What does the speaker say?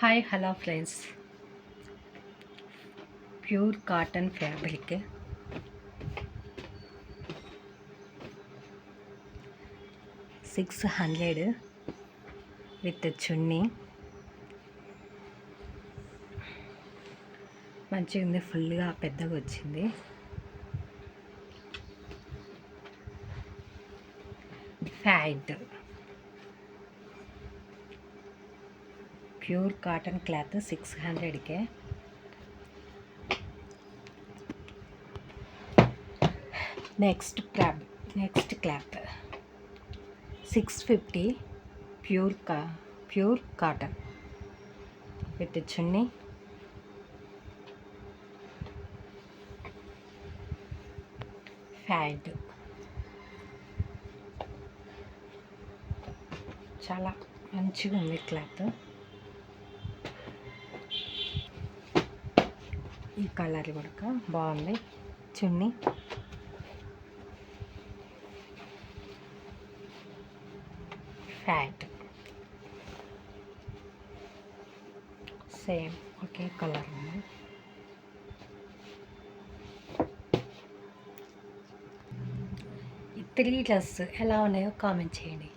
Hi hello friends. Pure cotton fabric. Six hundred with chunni. మంచిగా ఉంది ఫుల్గా పెద్దగా వచ్చింది. ఫ్యాట్ ప్యూర్ కాటన్ క్లాత్ సిక్స్ హండ్రెడ్కే. Next club next cloth. Six fifty pure కా ప్యూర్ కాటన్ విత్ చున్నీ. ఫ్యాడ్ చాలా మంచిగా ఉంది క్లాత్. ఈ కలర్ కూడా బాగుంది చున్నీ. ఫ్యాట్ సేమ్ ఒకే కలర్ ఉంది. ఈ త్రీ డ్రెస్ ఎలా ఉన్నాయో కామెంట్ చేయండి.